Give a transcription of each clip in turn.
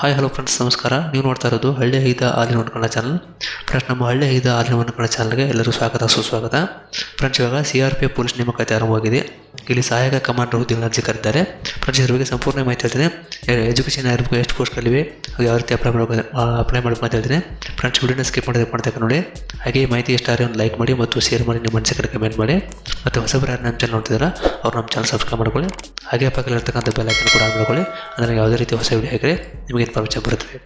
Hi hello friends ನಮಸ್ಕಾರ. ನೀವು ನೋಡ್ತಾ ಇರೋದು ಹಳ್ಳಿ ಐದ ಹಾಲಿನ ಕನ್ನಡ ಚಾನಲ್ ಫ್ರೆಂಡ್ಸ್ ನಮ್ಮ ಹಳ್ಳಿ ಐದ ಹಾಲಿನ ಕನ್ನಡ ಚಾನಲ್ಗೆ ಎಲ್ಲರೂ ಸ್ವಾಗತ, ಸುಸ್ವಾಗತ. ಫ್ರೆಂಡ್ಸ್ ಇವಾಗ C R P F police ನೇಮಕಾತಿ ಆರಂಭವಾಗಿದೆ. ಇಲ್ಲಿ ಸಹಾಯಕ ಕಮಾಂಡರ್ ಹುದ್ದೆಗಳ ಅರ್ಜಿ ಕರೆದಿದ್ದಾರೆ ಫ್ರೆಂಡ್ಸ್ ಇದ್ರ ಬಗ್ಗೆ ಸಂಪೂರ್ಣ ಮಾಹಿತಿ ಹೇಳ್ತೀನಿ. ಎಜುಕೇಷನ್ ಯಾರು ಎಷ್ಟು ಪೋಸ್ಟ್ಗಳಿವೆ ಯಾವ ರೀತಿ ಅಪ್ಲೈ ಮಾಡಬೇಕು ಅಪ್ಲೈ ಮಾಡಬೇಕು ಅಂತ ಹೇಳ್ತೀನಿ. ಫ್ರೆಂಡ್ಸ್ ವಿಡಿಯೋನ ಸ್ಕಿಪ್ ಮಾಡಿದ್ರೆ ಮಾಡ್ತಕ್ಕ ನೋಡಿ? ಹಾಗೆ ಮಾಹಿತಿ ಇಷ್ಟ ಆದರೆ ಒಂದು ಲೈಕ್ ಮಾಡಿ ಮತ್ತು ಶೇರ್ ಮಾಡಿ, ನಿಮ್ಮ ಮನಸ್ಸಿಗೆ ಕಮೆಂಟ್ ಮಾಡಿ. ಮತ್ತು ಹೊಸಬ್ರು ಯಾರು ನಮ್ಮ ಚಾನಲ್ ನೋಡ್ತಿದ್ದಾರೆ, ಅವ್ರು ನಮ್ಮ ಚಾನಲ್ ಸಬ್ಸ್ಕ್ರೈಬ್ ಮಾಡ್ಕೊಳ್ಳಿ. ಹಾಗೆ ಪಕ್ಕದಲ್ಲಿರ್ತಕ್ಕಂಥ ಬೆಲ್ ಐಕನ್ ಕೂಡ ಮಾಡ್ಕೊಳ್ಳಿ. ಅಂದರೆ ಯಾವುದೇ ರೀತಿ ಹೊಸ ವಿಡಿಯೋ ಹಾಕಿದ್ರೆ ನಿಮಗೆ ಇನ್ಫಾರ್ಮೇಷನ್ ಬರುತ್ತದೆ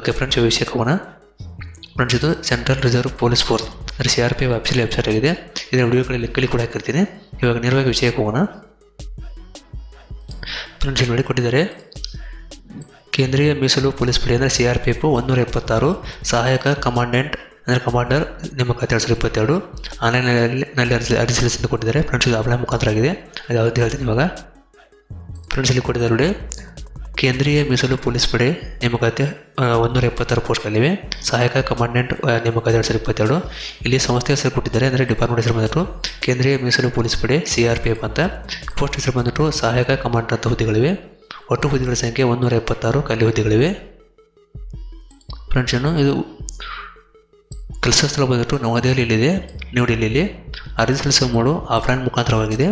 ಓಕೆ ಫ್ರೆಂಡ್ಸ್ ವಿಷಯಕ್ಕೆ ಹೋಗೋಣ. ಫ್ರೆಂಡ್ಸ್ ಇದು ಸೆಂಟ್ರಲ್ ರಿಸರ್ವ್ ಪೊಲೀಸ್ ಫೋರ್ಸ್ ಅಂದರೆ C R P website website ಆಗಿದೆ. ಇದರ ವಿಡಿಯೋಗಳಲ್ಲಿ ಲಿಕ್ಕಲ್ಲಿ ಕೂಡ ಹಾಕಿರ್ತೀನಿ. ಇವಾಗ ನೇರವಾಗಿ ವಿಷಯಕ್ಕೆ ಹೋಗೋಣ. ಫ್ರೆಂಡ್ಸ್ ನೋಡಿ ಕೊಟ್ಟಿದ್ದಾರೆ. ಕೇಂದ್ರೀಯ ಮೀಸಲು ಪೊಲೀಸ್ ಪಡೆ ಅಂದರೆ ಸಿ ಆರ್ ಪಿ ಎಫ್ ಒಂದೂರ ಎಪ್ಪತ್ತಾರು, ಸಹಾಯಕ ಕಮಾಂಡೆಂಟ್ ಅಂದರೆ ಕಮಾಂಡರ್ ನೇಮಕಾತಿ ಎರಡು ಸಾವಿರದ ಇಪ್ಪತ್ತೆರಡು ಆನ್ಲೈನಲ್ಲಿ ನಲ್ಲಿ ಅರ್ಜಿ ಅರ್ಜಿ ಸಲ್ಲಿಸಿದ್ದು ಕೊಟ್ಟಿದ್ದಾರೆ. ಫ್ರೆಂಡ್ಸ್, ಇದು ಆಫ್ಲೈನ್ ಮುಖಾಂತರ ಆಗಿದೆ ಅದು ಯಾವ್ದು ಹೇಳ್ತೀನಿ ಇವಾಗ ಫ್ರೆಂಡ್ಸ್, ಇಲ್ಲಿ ಕೊಟ್ಟಿದ್ದಾರೆ ನೋಡಿ. ಕೇಂದ್ರೀಯ ಮೀಸಲು ಪೊಲೀಸ್ ಪಡೆ ನೇಮಕಾತಿ ಒಂದೂರ ಎಪ್ಪತ್ತಾರು ಪೋಸ್ಟ್ಗಳಿವೆ ಸಹಾಯಕ ಕಮಾಂಡೆಂಟ್ ನೇಮಕಾತಿ ಎರಡು ಸಾವಿರದ ಇಪ್ಪತ್ತೆರಡು. ಇಲ್ಲಿ ಸಂಸ್ಥೆ ಹೆಸರು ಕೊಟ್ಟಿದ್ದಾರೆ. ಅಂದರೆ ಡಿಪಾರ್ಟ್ಮೆಂಟ್ ಹೆಸರು ಬಂದಿಟ್ಟು ಕೇಂದ್ರೀಯ ಮೀಸಲು ಪೊಲೀಸ್ ಪಡೆ ಸಿ ಆರ್ ಪಿ ಎಫ್ ಅಂತ. ಪೋಸ್ಟ್ ಹೆಸರು ಬಂದ್ಬಿಟ್ಟು ಸಹಾಯಕ ಕಮಾಂಡರ್ ಅಂತ ಹುದ್ದೆಗಳಿವೆ. ಒಟ್ಟು ಹುದ್ದೆಗಳ ಸಂಖ್ಯೆ ಒಂದೂರ ಎಪ್ಪತ್ತಾರು, ಖಾಲಿ ಹುದ್ದೆಗಳಿವೆ. ಫ್ರೆಂಡ್ಸ್ ಏನು? ಇದು ಕೆಲಸ ಸ್ಥಳ ಬಂದ್ಬಿಟ್ಟು ನವದೆಹಲಿಯಲ್ಲಿದೆ ನ್ಯೂ ಡೆಲ್ಲಿಯಲ್ಲಿ ಅರ್ಜಿ ಸಲ್ಲಿಸುವ ಮೂಡು ಆಫ್ಲೈನ್ ಮುಖಾಂತರವಾಗಿದೆ.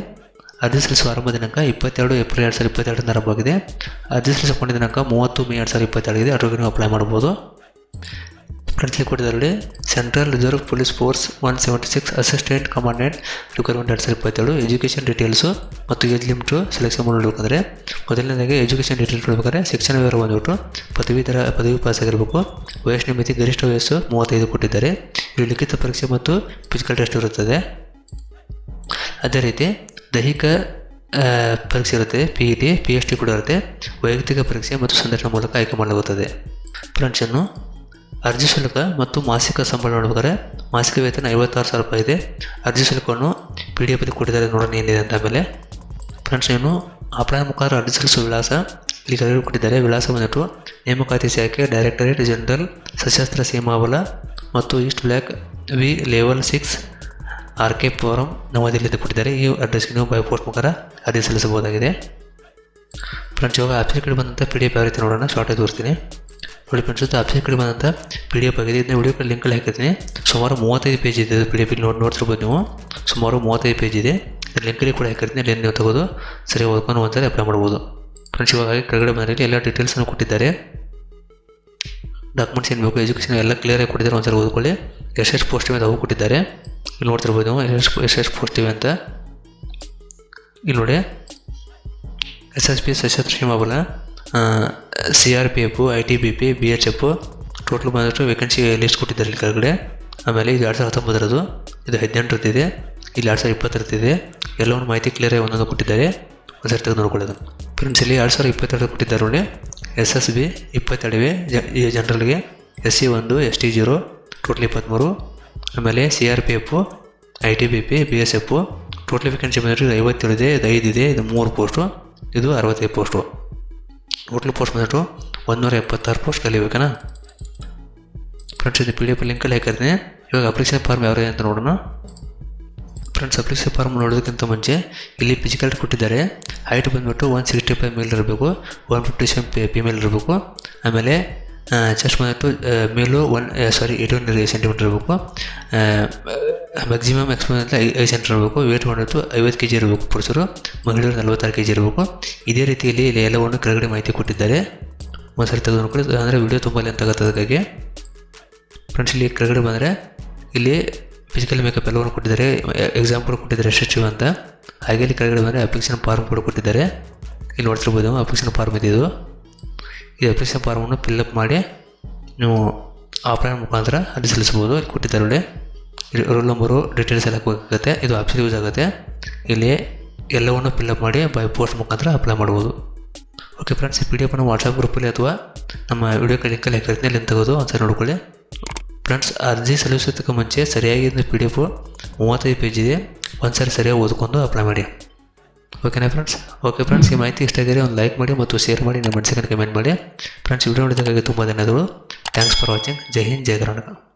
ಅರ್ಜಿ ಸಲ್ಲಿಸುವ ಆರಂಭ ದಿನಾಂಕ ಇಪ್ಪತ್ತೆರಡು ಏಪ್ರಿಲ್ ಎರಡು ಸಾವಿರದ ಇಪ್ಪತ್ತೆರಡರಿಂದ ಆರಂಭವಾಗಿದೆ. ಅರ್ಜಿ ಸಲ್ಲಿಸಿಕೊಂಡ ದಿನಾಂಕ ಮೂವತ್ತು ಮೇ ಎರಡು ಸಾವಿರದ ಇಪ್ಪತ್ತೆರಡಿದೆ ಅದರೊಳಗೆ ನೀವು ಅಪ್ಲೈ ಮಾಡ್ಬೋದು ಕೊಟ್ಟಿದ್ದಾರೆ central reserve police force one seventy six assistant commandant requirement ಎರಡು ಸಾವಿರದ ಇಪ್ಪತ್ತೇಳು ಎಜುಕೇಷನ್ ಡೀಟೇಲ್ಸು ಮತ್ತು ಏಜ್ ಲಿಮಿಟು ಸೆಲೆಕ್ಷನ್ ಮಾಡಬೇಕಂದ್ರೆ ಮೊದಲನೇದಾಗಿ ಎಜುಕೇಷನ್ ಡೀಟೇಲ್ ಕೊಡಬೇಕಾದ್ರೆ ಶಿಕ್ಷಣ ವಿವರ ಬಂದ್ಬಿಟ್ಟು ಪದವೀಧರ ಪದವಿ ಪಾಸ್ ಆಗಿರಬೇಕು ವಯಸ್ಸಿನ ಮಿತಿ ಗರಿಷ್ಠ ವಯಸ್ಸು ಮೂವತ್ತೈದು ಕೊಟ್ಟಿದ್ದಾರೆ. ಇಲ್ಲಿ ಲಿಖಿತ ಪರೀಕ್ಷೆ ಮತ್ತು ಫಿಸಿಕಲ್ ಟೆಸ್ಟ್ ಇರುತ್ತದೆ. ಅದೇ ರೀತಿ ದೈಹಿಕ ಪರೀಕ್ಷೆ ಇರುತ್ತೆ P E T P H D ಕೂಡ ಇರುತ್ತೆ. ವೈಯಕ್ತಿಕ ಪರೀಕ್ಷೆ ಮತ್ತು ಸಂದರ್ಶನ ಮೂಲಕ ಆಯ್ಕೆ ಮಾಡಲಾಗುತ್ತದೆ. ಫ್ರೆಂಡ್ಸನ್ನು ಅರ್ಜಿ ಶುಲ್ಕ ಮತ್ತು ಮಾಸಿಕ ಸಂಬಳ ನೋಡ್ಬೇಕಾದ್ರೆ ಮಾಸಿಕ ವೇತನ ಐವತ್ತಾರು ಸಾವಿರ ರೂಪಾಯಿ ಇದೆ. ಅರ್ಜಿ ಶುಲ್ಕವನ್ನು ಪಿ ಡಿ ಎಫಲ್ಲಿ ಕೊಟ್ಟಿದ್ದಾರೆ ನೋಡೋಣ ಏನಿದೆ ಅಂತ ಮೇಲೆ ಫ್ರೆಂಡ್ಸ್ ಏನು ಅಪ್ಲೈ ಮುಖಾಂತರ ಅರ್ಜಿ ಸಲ್ಲಿಸುವ ವಿಳಾಸ ಇಲ್ಲಿ ಕರೆ ಕೊಟ್ಟಿದ್ದಾರೆ. ವಿಳಾಸ ಬಂದಿಟ್ಟು ನೇಮಕಾತಿ ಶಾಖೆ ಡೈರೆಕ್ಟರೇಟ್ ಜನರಲ್ ಸಶಸ್ತ್ರ ಸೀಮಾಬಲ ಮತ್ತು east block V level six R K Puram ನವದೆಹಲಿಯಲ್ಲಿ ಕೊಟ್ಟಿದ್ದಾರೆ. ಈ ಅಡ್ರೆಸ್ಗೆ ನೀವು ಬೈ ಪೋಸ್ಟ್ ಮುಖಾಂತರ ಅರ್ಜಿ ಸಲ್ಲಿಸಬಹುದಾಗಿದೆ. ಫ್ರೆಂಡ್ಸ್ ಇವಾಗ ಕಡೆ ಬಂದಂಥ ಪಿ ಡಿ ಎಫ್ ಯಾವ ರೀತಿ ನೋಡೋಣ? ಶಾರ್ಟಾಗಿ ತೋರಿಸ್ತೀನಿ. ನೋಡಿ ಫ್ರೆಂಡ್ಸ್ ಆಫೀಸ್ ಕಡಿಮೆ ಬಂದಂಥ ಪಿ ಡಿ ಎಫ್ ಆಗಿದೆ ಇದನ್ನ ವಿಡಿಯೋ ಲಿಂಕಲ್ಲಿ ಹಾಕಿದ್ದೀನಿ ಸುಮಾರು ಮೂವತ್ತೈದು ಪೇಜ್ ಇದೆ ಪಿ ಡಿ ಎಫ್ ನೋಡಿ ನೋಡ್ತಿರ್ಬೋದು ನೀವು. ಸುಮಾರು ಮೂವತ್ತೈದು ಪೇಜ್ ಇದೆ. ಲಿಂಕಲ್ಲಿ ಕೂಡ ಹಾಕಿರ್ತೀನಿ. ಅಲ್ಲಿ ನೀವು ತಗೋದು? ಸರಿ ಓದ್ಕೊಂಡು ಒಂದ್ಸರಿ ಅಪ್ಲೈ ಮಾಡ್ಬೋದು. ಫ್ರೆಂಡ್ಸ್ ಇವಾಗ ಕೆಳಗಡೆ ಮನೆಯಲ್ಲಿ ಎಲ್ಲ ಡೀಟೇಲ್ಸನ್ನು ಕೊಟ್ಟಿದ್ದಾರೆ. ಡಾಕ್ಯುಮೆಂಟ್ಸ್ ಏನು ಬೇಕು ಎಜುಕೇಷನ್ ಎಲ್ಲ ಕ್ಲಿಯರಾಗಿ ಕೊಟ್ಟಿದ್ದಾರೆ. ಒಂದ್ಸರಿ ಓದ್ಕೊಳ್ಳಿ. ಎಸ್ ಪೋಸ್ಟ್ ಇವೆ ಅಂತ ಅವು ಕೊಟ್ಟಿದ್ದಾರೆ. ಇಲ್ಲಿ ನೋಡ್ತಿರ್ಬೋದು ನೀವು. ಎಸ್ ಎಸ್ ಪೋಸ್ಟ್ ಇವೆ ಅಂತ. ಇಲ್ಲಿ ನೋಡಿ. S S P Sashastra Seema Bal C R P F I T B P B H F total ಬಂದಷ್ಟು vacancy list ಕೊಟ್ಟಿದ್ದಾರೆ ಇಲ್ಲಿ ಕೆಳಗಡೆ. ಆಮೇಲೆ ಇದು ಎರಡು ಸಾವಿರದ ಹತ್ತೊಂಬತ್ತರದ್ದು, ಇದು ಹದಿನೆಂಟರದ್ದಿದೆ ಇಲ್ಲಿ ಎರಡು ಸಾವಿರದ ಇಪ್ಪತ್ತರದ್ದಿದೆ ಎಲ್ಲವನ್ನು ಮಾಹಿತಿ ಕ್ಲಿಯರಾಗಿ ಒಂದೊಂದು ಕೊಟ್ಟಿದ್ದಾರೆ. ಒಂದ್ಸರಿ ತೆಗೆದು ನೋಡ್ಕೊಳ್ಳೋದು. ಫ್ರೆಂಡ್ಸ್ ಇಲ್ಲಿ ಎರಡು ಸಾವಿರದ ಇಪ್ಪತ್ತೆರಡು ಕೊಟ್ಟಿದ್ದಾರೆ ನೋಡಿ. ಎಸ್ ಎಸ್ ಬಿ ಇಪ್ಪತ್ತೆರಡಿವೆ ಈ ಜನರಲ್ಗೆ ಎಸ್ ಸಿ ಒಂದು ಎಸ್ ಟಿ ಜೀರೋ ಟೋಟಲ್ ಇಪ್ಪತ್ತ್ಮೂರು ಆಮೇಲೆ C R P F I T B P B S F total vacancy ಬಂದರೆ ಇದು ಐವತ್ತೇಳು ಇದೆ, ಇದು ಐದು ಇದೆ, ಇದು ಮೂರು ಪೋಸ್ಟು ಇದು ಅರವತ್ತೈದು ಪೋಸ್ಟು ಟೋಟಲ್ ಪೋಸ್ಟ್ ಬಂದ್ಬಿಟ್ಟು ಒಂದೂರ ಎಪ್ಪತ್ತಾರು ಪೋಸ್ಟ್ ಕಲಿಬೇಕನಾ? ಫ್ರೆಂಡ್ಸ್ ಇದು ಪಿ ಡಿ ಎಫ್ ಲಿಂಕಲ್ಲಿ ಹಾಕಿರ್ತೀನಿ. ಇವಾಗ ಅಪ್ಲಿಕೇಶನ್ ಫಾರ್ಮ್ ಯಾವ ಅಂತ ನೋಡೋಣ. ಫ್ರೆಂಡ್ಸ್ ಅಪ್ಲಿಕೇಶನ್ ಫಾರ್ಮ್ ನೋಡೋದಕ್ಕಿಂತ ಮುಂಚೆ ಇಲ್ಲಿ ಫಿಸಿಕಲ್ ಕೊಟ್ಟಿದ್ದಾರೆ. ಹೈಟ್ ಬಂದುಬಿಟ್ಟು ಒನ್ ಸಿಕ್ಸ್ಟಿ ಫೈವ್ ಮೇಲ್ ಇರಬೇಕು. ಒನ್ ಫಿಫ್ಟಿ ಸೆವೆನ್ ಫಿಮೇಲ್ ಇರಬೇಕು. ಆಮೇಲೆ ಚೆಸ್ಟ್ ಬಂದ್ಬಿಟ್ಟು ಮೇಲು one sorry eighty one centimetre ಇರಬೇಕು. ಮ್ಯಾಕ್ಸಿಮಮ್ ಎಕ್ಸ್ಪೋ ಅಂತ ಐದು ಸೆಂಟರ್ ಇರಬೇಕು. ವೇಟ್ ಮಾಡೋದು ಐವತ್ತು ಕೆ ಜಿ ಇರಬೇಕು ಪುರುಷರು. ಮಹಿಳೆಯರು ನಲ್ವತ್ತಾರು ಕೆ ಜಿ ಇರಬೇಕು. ಇದೇ ರೀತಿಯಲ್ಲಿ ಇಲ್ಲಿ ಎಲ್ಲವನ್ನು ಕೆಳಗಡೆ ಮಾಹಿತಿ ಕೊಟ್ಟಿದ್ದಾರೆ. ಒಂದ್ಸರಿ ತೆಗೆದು ನೋಡ್ಕೊಳ್ಳಿ ಅಂದರೆ ವಿಡಿಯೋ ತುಂಬ ಲೆಂತ್ ಆಗುತ್ತೆ ಅದಕ್ಕಾಗಿ. ಫ್ರೆಂಡ್ಸ್ ಇಲ್ಲಿ ಕೆಳಗಡೆ ಬಂದರೆ ಇಲ್ಲಿ ಫಿಸಿಕಲ್ ಮೇಕಪ್ ಎಲ್ಲವನ್ನು ಕೊಟ್ಟಿದ್ದಾರೆ. ಎಕ್ಸಾಂಪಲ್ ಕೊಟ್ಟಿದ್ದಾರೆ ಸ್ಟ್ರೆಚ್ ಅಂತ. ಹಾಗೆ ಇಲ್ಲಿ ಕೆಳಗಡೆ ಬಂದರೆ ಅಪ್ಲಿಕೇಶನ್ ಫಾರ್ಮ್ ಕೂಡ ಕೊಟ್ಟಿದ್ದಾರೆ. ಇಲ್ಲಿ ನೋಡ್ತಿರ್ಬೋದು ಅಪ್ಲಿಕೇಶನ್ ಫಾರ್ಮ್ ಇದು. ಈ ಅಪ್ಲಿಕೇಶನ್ ಫಾರ್ಮನ್ನು ಫಿಲ್ಅಪ್ ಮಾಡಿ ನೀವು ಆಫ್ಲೈನ್ ಮುಖಾಂತರ ಅರ್ಜಿ ಸಲ್ಲಿಸ್ಬೋದು ಇಲ್ಲಿ ಕೊಟ್ಟಿದ್ದಾರೆ ನೋಡಿ. ರೋಲ್ ನಂಬರು ಡೀಟೇಲ್ಸ್ ಎಲ್ಲ ಹಾಕಬೇಕಾಗುತ್ತೆ ಇದು ಆಪ್ಷನ್ ಯೂಸ್ ಆಗುತ್ತೆ. ಇಲ್ಲಿ ಎಲ್ಲವನ್ನು ಫಿಲ್ಅಪ್ ಮಾಡಿ ಬೈ ಪೋಸ್ಟ್ ಮುಖಾಂತರ ಅಪ್ಲೈ ಮಾಡ್ಬೋದು ಓಕೆ ಫ್ರೆಂಡ್ಸ್ ಈ ಪಿ ಡಿ ಎಫ್ನ ವಾಟ್ಸಪ್ ಗ್ರೂಪಲ್ಲಿ ಅಥವಾ ನಮ್ಮ ವಿಡಿಯೋ ಲಿಂಕಲ್ಲಿ ಹಾಕಿರ್ತೀನಿ ಲಿಂಕ್ ತೆಗೆದು ಒಂದ್ಸರಿ ನೋಡ್ಕೊಳ್ಳಿ. ಫ್ರೆಂಡ್ಸ್ ಅರ್ಜಿ ಸಲ್ಲಿಸೋದಕ್ಕೆ ಮುಂಚೆ ಸರಿಯಾಗಿ ಪಿ ಡಿ ಎಫ್ ಮೂವತ್ತೈದು ಪೇಜ್ ಇದೆ. ಒಂದ್ಸರಿ ಸರಿಯಾಗಿ ಓದ್ಕೊಂಡು ಅಪ್ಲೈ ಮಾಡಿ. ಓಕೆನಾ ಫ್ರೆಂಡ್ಸ್ ಓಕೆ ಫ್ರೆಂಡ್ಸ್ ಈ ಮಾಹಿತಿ ಇಷ್ಟ ಇದ್ದರೆ ಒಂದು ಲೈಕ್ ಮಾಡಿ ಮತ್ತು ಶೇರ್ ಮಾಡಿ, ನಿಮ್ಮ ಮನಸ್ಸಿಗೆ ಕಮೆಂಟ್ ಮಾಡಿ. ಫ್ರೆಂಡ್ಸ್ ವಿಡಿಯೋ ನೋಡಿದಾಗ ತುಂಬ ಧನ್ಯವಾದಗಳು. Thanks for watching Jai Hind Jai Karnataka